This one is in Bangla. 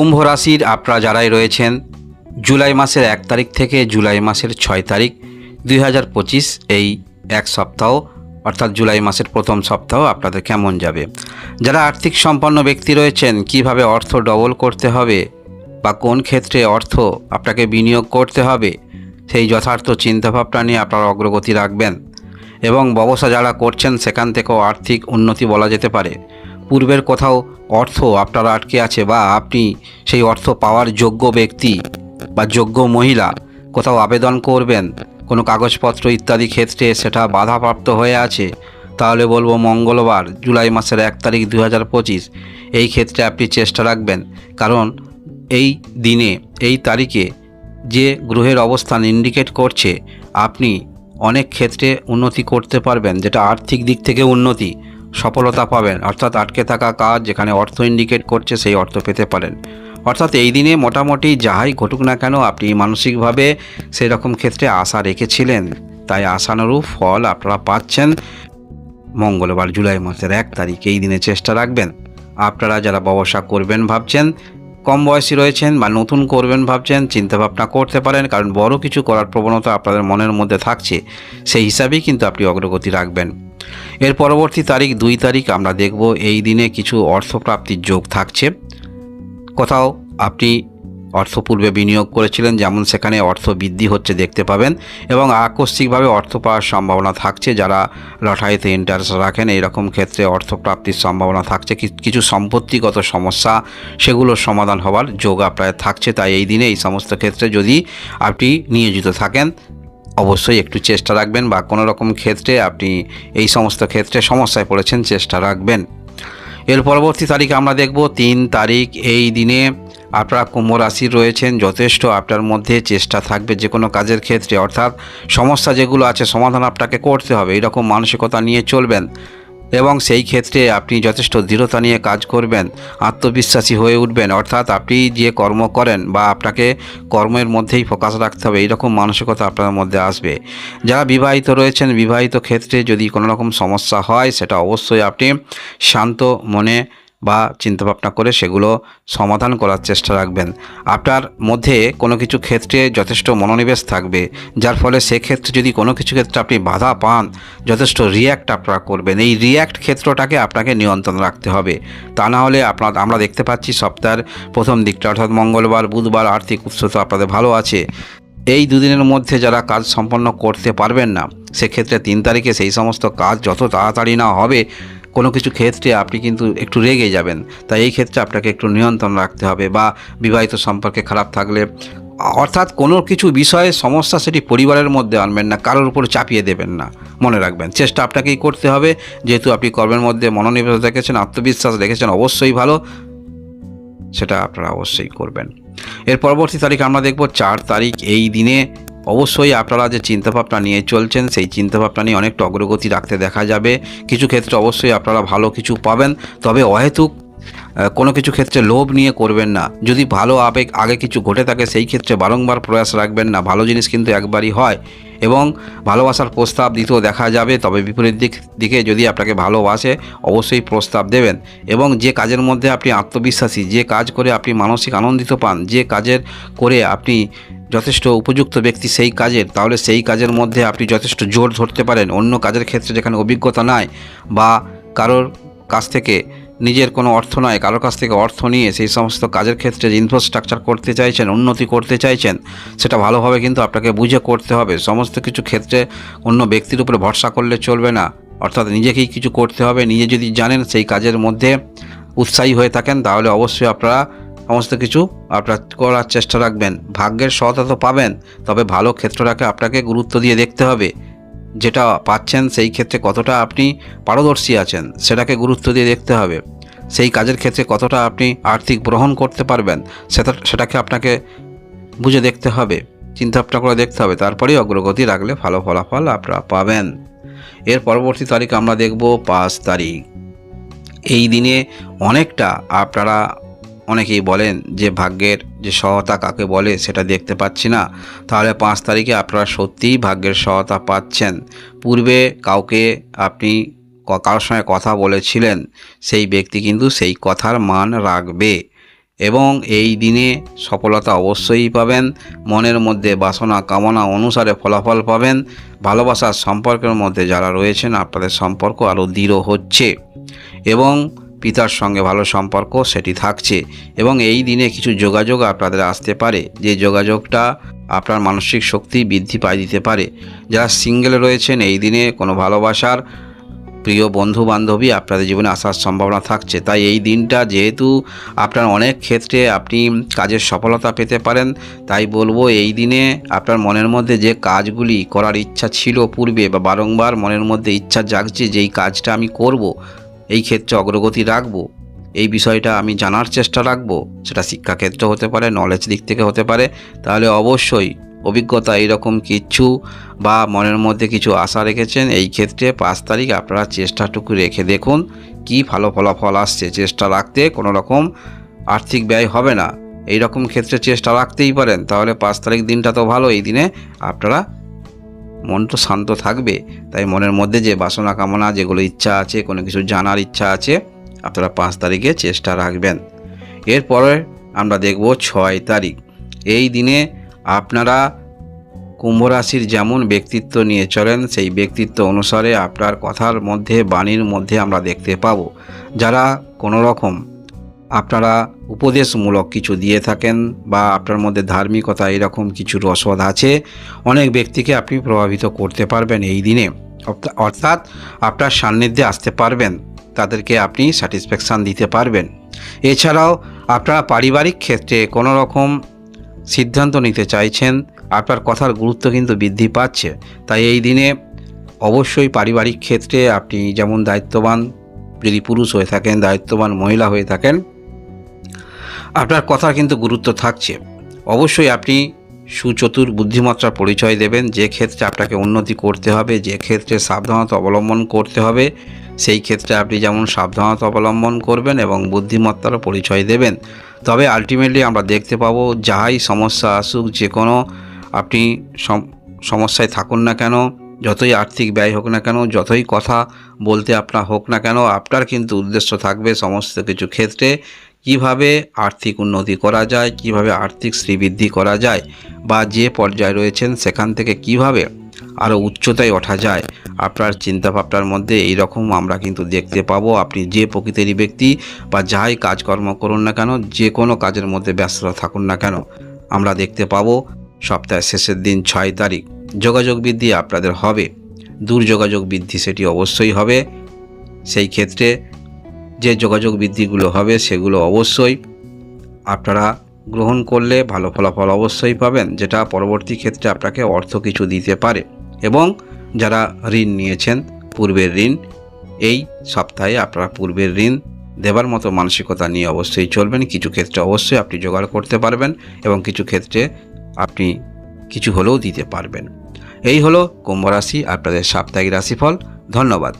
কুম্ভ রাশির আপনারা যারাই রয়েছেন, জুলাই মাসের এক তারিখ থেকে জুলাই মাসের ছয় তারিখ দুই হাজার পঁচিশ এই এক সপ্তাহ, অর্থাৎ জুলাই মাসের প্রথম সপ্তাহ আপনাদের কেমন যাবে? যারা আর্থিক সম্পন্ন ব্যক্তি রয়েছেন, কীভাবে অর্থ ডবল করতে হবে বা কোন ক্ষেত্রে অর্থ আপনাকে বিনিয়োগ করতে হবে, সেই যথার্থ চিন্তাভাবনা নিয়ে আপনারা অগ্রগতি রাখবেন এবং ব্যবসা যারা করছেন, সেখান থেকেও আর্থিক উন্নতি বলা যেতে পারে। পূর্বের কোথাও অর্থ আপনার আটকে আছে বা আপনি সেই অর্থ পাওয়ার যোগ্য ব্যক্তি বা যোগ্য মহিলা, কোথাও আবেদন করবেন, কোনো কাগজপত্র ইত্যাদি ক্ষেত্রে সেটা বাধাপ্রাপ্ত হয়ে আছে, তাহলে বলব মঙ্গলবার, জুলাই মাসের এক তারিখ দু হাজার পঁচিশ, এই ক্ষেত্রে আপনি চেষ্টা রাখবেন, কারণ এই দিনে, এই তারিখে যে গ্রহের অবস্থান ইন্ডিকেট করছে, আপনি অনেক ক্ষেত্রে উন্নতি করতে পারবেন, যেটা আর্থিক দিক থেকে উন্নতি। সফলতা পাবেন। অর্থাৎ আটকে থাকা কাজ যেখানে অর্থ ইন্ডিকেট করছে সেই অর্থ পেতে পারেন। অর্থাৎ এই দিনে মোটামুটি যাহাই ঘটুক না কেন, আপনি মানসিকভাবে সেই রকম ক্ষেত্রে আশা রেখেছিলেন। তাই আশানুরূপ ফল আপনারা পাচ্ছেন। মঙ্গলবার জুলাই মাসের এক তারিখ এই দিনে চেষ্টা রাখবেন। আপনারা যারা ব্যবসা করবেন ভাবছেন, কম বয়সী রয়েছেন বা নতুন করবেন ভাবছেন, চিন্তাভাবনা করতে পারেন, কারণ বড় কিছু করার প্রবণতা আপনাদের মনের মধ্যে থাকছে। সেই হিসাবেই কিন্তু আপনি অগ্রগতি রাখবেন। এর পরবর্তী তারিখ দুই তারিখ, আমরা দেখব। এই দিনে কিছু অর্থপ্রাপ্তির যোগ থাকছে। কোথাও আপনি অর্থ পূর্বে বিনিয়োগ করেছিলেন, যেমন সেখানে অর্থ বৃদ্ধি হচ্ছে, দেখতে পাবেন। এবং আকস্মিকভাবে অর্থ পাওয়ার সম্ভাবনা থাকছে, যারা লটারিতে ইন্টারেস্ট রাখেন এইরকম ক্ষেত্রে অর্থপ্রাপ্তির সম্ভাবনা থাকছে। কিছু সম্পত্তিগত সমস্যা, সেগুলোর সমাধান হওয়ার যোগ আপনার থাকছে। তাই এই দিনে এই সমস্ত ক্ষেত্রে যদি আপনি নিয়োজিত থাকেন অবশ্যই একটু চেষ্টা রাখবেন বা কোনো রকম ক্ষেত্রে আপনি এই সমস্ত ক্ষেত্রে সমস্যায় পড়েছেন, চেষ্টা রাখবেন। এর পরবর্তী তারিখ আমরা দেখব, তিন তারিখ এই দিনে আপনারা কুম্ভ রাশির রয়েছেন, যথেষ্ট আপনার মধ্যে চেষ্টা থাকবে যে কোনো কাজের ক্ষেত্রে। অর্থাৎ সমস্যা যেগুলো আছে, সমাধান আপনাকে করতে হবে, এরকম মানসিকতা নিয়ে চলবেন। এবং সেই ক্ষেত্রে আপনি যথেষ্ট দৃঢ়তা নিয়ে কাজ করবেন, আত্মবিশ্বাসী হয়ে উঠবেন। অর্থাৎ আপনি যে কর্ম করেন বা আপনাকে কর্মের মধ্যেই ফোকাস রাখতে হবে, এইরকম মানসিকতা আপনার মধ্যে আসবে। যারা বিবাহিত রয়েছেন, বিবাহিত ক্ষেত্রে যদি কোনো রকম সমস্যা হয়, সেটা অবশ্যই আপনি শান্ত মনে বা চিন্তাভাবনা করে সেগুলো সমাধান করার চেষ্টা রাখবেন। আপনার মধ্যে কোনো কিছু ক্ষেত্রে যথেষ্ট মনোনিবেশ থাকবে, যার ফলে সেক্ষেত্রে যদি কোনো কিছু ক্ষেত্রে আপনি বাধা পান, যথেষ্ট রিয়্যাক্ট আপনারা করবেন। এই রিয়্যাক্ট ক্ষেত্রটাকে আপনাকে নিয়ন্ত্রণ রাখতে হবে। তা না হলে আপনার আমরা দেখতে পাচ্ছি সপ্তাহের প্রথম দিকটা, অর্থাৎ মঙ্গলবার, বুধবার আর্থিক উৎস তো আপনাদের ভালো আছে। এই দুদিনের মধ্যে যারা কাজ সম্পন্ন করতে পারবেন না, সেক্ষেত্রে তিন তারিখে সেই সমস্ত কাজ যত তাড়াতাড়ি না হবে কোনো কিছু ক্ষেত্রে আপনি কিন্তু একটু রেগে যাবেন। তাই এই ক্ষেত্রে আপনাকে একটু নিয়ন্ত্রণ রাখতে হবে বা বিবাহিত সম্পর্কে খারাপ থাকলে, অর্থাৎ কোনো কিছু বিষয়ে সমস্যা সেটি পরিবারের মধ্যে আনবেন না, কারোর উপর চাপিয়ে দেবেন না। মনে রাখবেন, চেষ্টা আপনাকেই করতে হবে। যেহেতু আপনি কর্মের মধ্যে মনোনিবেশ রেখেছেন আত্মবিশ্বাস রেখেছেন অবশ্যই ভালো। সেটা আপনারা অবশ্যই করবেন। এর পরবর্তী তারিখ আমরা দেখব চার তারিখ এই দিনে। অবশ্যই আপনারা যে চিন্তাভাবনা নিয়ে চলছেন, সেই চিন্তাভাবনা নিয়ে অনেকটা অগ্রগতি রাখতে দেখা যাবে। কিছু ক্ষেত্রে অবশ্যই আপনারা ভালো কিছু পাবেন, তবে অহেতুক কোনো কিছু ক্ষেত্রে লোভ নিয়ে করবেন না। যদি ভালো আবেগ আগে কিছু ঘটে থাকে, সেই ক্ষেত্রে বারংবার প্রয়াস রাখবেন না। ভালো জিনিস কিন্তু একবারই হয় এবং ভালোবাসার প্রস্তাব দিতেও দেখা যাবে, তবে বিপরীত দিক দিকে যদি আপনাকে ভালোবাসে, অবশ্যই প্রস্তাব দেবেন এবং যে কাজের মধ্যে আপনি আত্মবিশ্বাসী, যে কাজ করে আপনি মানসিক আনন্দিত পান, যে কাজের করে আপনি যথেষ্ট উপযুক্ত ব্যক্তি সেই কাজের, তাহলে সেই কাজের মধ্যে আপনি যথেষ্ট জোর ধরতে পারেন। অন্য কাজের ক্ষেত্রে যেখানে অভিজ্ঞতা নাই বা কারোর কাছ থেকে নিজের কোনো অর্থ নয় কারোর কাছ থেকে অর্থ নিয়ে সেই সমস্ত কাজের ক্ষেত্রে যে ইনফ্রাস্ট্রাকচার করতে চাইছেন, উন্নতি করতে চাইছেন, সেটা ভালোভাবে কিন্তু আপনাকে বুঝে করতে হবে। সমস্ত কিছু ক্ষেত্রে অন্য ব্যক্তির উপরে ভরসা করলে চলবে না। অর্থাৎ নিজেকেই কিছু করতে হবে। নিজে যদি জানেন সেই কাজের মধ্যে উৎসাহী হয়ে থাকেন, তাহলে অবশ্যই আপনারা সমস্ত কিছু আপনার করার চেষ্টা রাখবেন। ভাগ্যের সহায়তা তো পাবেন, তবে ভালো ক্ষেত্রটাকে আপনাকে গুরুত্ব দিয়ে দেখতে হবে। যেটা পাচ্ছেন সেই ক্ষেত্রে কতটা আপনি পারদর্শী আছেন, সেটাকে গুরুত্ব দিয়ে দেখতে হবে। সেই কাজের ক্ষেত্রে কতটা আপনি আর্থিক গ্রহণ করতে পারবেন, সেটা, সেটাকে আপনাকে বুঝে দেখতে হবে, চিন্তাভাবনা করে দেখতে হবে। তারপরেই অগ্রগতি রাখলে ভালো ফলাফল আপনারা পাবেন। এর পরবর্তী তারিখ আমরা দেখব পাঁচ তারিখ। এই দিনে অনেকটা আপনারা অনেকেই বলেন যে ভাগ্যের যে সহায়তা কাকে বলে সেটা দেখতে পাচ্ছি না। তাহলে পাঁচ তারিখে আপনারা সত্যিই ভাগ্যের সহায়তা পাচ্ছেন। পূর্বে কাউকে আপনি কারোর সঙ্গে কথা বলেছিলেন, সেই ব্যক্তি কিন্তু সেই কথার মান রাখবে এবং এই দিনে সফলতা অবশ্যই পাবেন, মনের মধ্যে বাসনা কামনা অনুসারে ফলাফল পাবেন, ভালোবাসার সম্পর্কের মধ্যে যারা রয়েছেন আপনাদের সম্পর্ক আরও দৃঢ় হচ্ছে এবং পিতার সঙ্গে ভালো সম্পর্ক সেটি থাকছে এবং এই দিনে কিছু যোগাযোগ আপনাদের আসতে পারে। যে যোগাযোগটা আপনার মানসিক শক্তি বৃদ্ধি পাই দিতে পারে। যারা সিঙ্গেল রয়েছেন, এই দিনে কোনো ভালোবাসার প্রিয় বন্ধু বান্ধবী আপনাদের জীবনে আসার সম্ভাবনা থাকছে। তাই এই দিনটা যেহেতু আপনার অনেক ক্ষেত্রে আপনি কাজের সফলতা পেতে পারেন, তাই বলব এই দিনে আপনার মনের মধ্যে যে কাজগুলি করার ইচ্ছা ছিল পূর্বে বা বারংবার মনের মধ্যে ইচ্ছা জাগছে যে এই কাজটা আমি করব এই ক্ষেত্রে অগ্রগতি রাখব। এই বিষয়টা আমি জানার চেষ্টা রাখব। সেটা শিক্ষাক্ষেত্র হতে পারে নলেজ দিক থেকে হতে পারে। তাহলে অবশ্যই অভিজ্ঞতা এইরকম কিছু বা মনের মধ্যে কিছু আশা রেখেছেন, এই ক্ষেত্রে পাঁচ তারিখ আপনারা চেষ্টাটুকু রেখে দেখুন কি ভালো ফলাফল আসছে। চেষ্টা রাখতে কোনো রকম আর্থিক ব্যয় হবে না। এই রকম ক্ষেত্রে চেষ্টা রাখতেই পারেন। তাহলে পাঁচ তারিখ দিনটা তো ভালো, এই দিনে আপনারা মন তো শান্ত থাকবে, তাই মনের মধ্যে যে বাসনা কামনা, যেগুলো ইচ্ছা আছে, কোনো কিছু জানার ইচ্ছা আছে, আপনারা পাঁচ তারিখে চেষ্টা রাখবেন। এরপরে আমরা দেখব ছয় তারিখ। এই দিনে আপনারা কুম্ভ রাশির যেমন ব্যক্তিত্ব নিয়ে চলেন, সেই ব্যক্তিত্ব অনুসারে আপনার কথার মধ্যে, বাণীর মধ্যে আমরা দেখতে পাবো। যারা কোনো রকম আপনারা উপদেশমূলক কিছু দিয়ে থাকেন বা আপনার মধ্যে ধার্মিকতা এরকম কিছু রসদ আছে, অনেক ব্যক্তিকে আপনি প্রভাবিত করতে পারবেন এই দিনে। অর্থাৎ আপনার সান্নিধ্যে আসতে পারবেন, তাদেরকে আপনি স্যাটিসফ্যাকশান দিতে পারবেন। এছাড়াও আপনারা পারিবারিক ক্ষেত্রে কোনো রকম সিদ্ধান্ত নিতে চাইছেন, আপনার কথার গুরুত্ব কিন্তু বৃদ্ধি পাচ্ছে। তাই এই দিনে অবশ্যই পারিবারিক ক্ষেত্রে আপনি যেমন দায়িত্ববান, যদি পুরুষ হয়ে থাকেন, দায়িত্ববান মহিলা হয়ে থাকেন আপনার কথার কিন্তু গুরুত্ব থাকছে। অবশ্যই আপনি সুচতুর বুদ্ধিমত্তার পরিচয় দেবেন, যে ক্ষেত্রে আপনাকে উন্নতি করতে হবে, যে ক্ষেত্রে সাবধানতা অবলম্বন করতে হবে, সেই ক্ষেত্রে আপনি যেমন সাবধানতা অবলম্বন করবেন এবং বুদ্ধিমত্তারও পরিচয় দেবেন। তবে আলটিমেটলি আমরা দেখতে পাবো যাহাই সমস্যা আসুক, যে কোনো আপনি সম- সমস্যায় থাকুন না কেন, যতই আর্থিক ব্যয় হোক না কেন, যতই কথা বলতে আপনার হোক না কেন, আপনার কিন্তু উদ্দেশ্য থাকবে সমস্ত কিছু ক্ষেত্রে কীভাবে আর্থিক উন্নতি করা যায়, কীভাবে আর্থিক শ্রীবৃদ্ধি করা যায়, বা যে পর্যায়ে রয়েছেন সেখান থেকে কীভাবে আরও উচ্চতায় ওঠা যায়, আপনার চিন্তাভাবনার মধ্যে এই রকম আমরা কিন্তু দেখতে পাবো। আপনি যে প্রকৃতিরই ব্যক্তি বা যাই কাজকর্ম করুন না কেন, যে কোনো কাজের মধ্যে ব্যস্ত থাকুন না কেন, আমরা দেখতে পাবো সপ্তাহের শেষের দিন ছয় তারিখ, যোগাযোগ বৃদ্ধি আপনাদের হবে। দূর যোগাযোগ বৃদ্ধি সেটি অবশ্যই হবে। সেই ক্ষেত্রে যে যোগাযোগ বৃদ্ধিগুলো হবে সেগুলো অবশ্যই আপনারা গ্রহণ করলে ভালো ফলাফল অবশ্যই পাবেন, যেটা পরবর্তী ক্ষেত্রে আপনাকে অর্থ কিছু দিতে পারে। এবং যারা ঋণ নিয়েছেন, পূর্বের ঋণ, এই সপ্তাহে আপনারা পূর্বের ঋণ দেবার মতো মানসিকতা নিয়ে অবশ্যই চলবেন। কিছু ক্ষেত্রে অবশ্যই আপনি জোগাড় করতে পারবেন এবং কিছু ক্ষেত্রে আপনি কিছু হলেও দিতে পারবেন। এই হলো কুম্ভ রাশি, আপনাদের সাপ্তাহিক রাশিফল। ধন্যবাদ।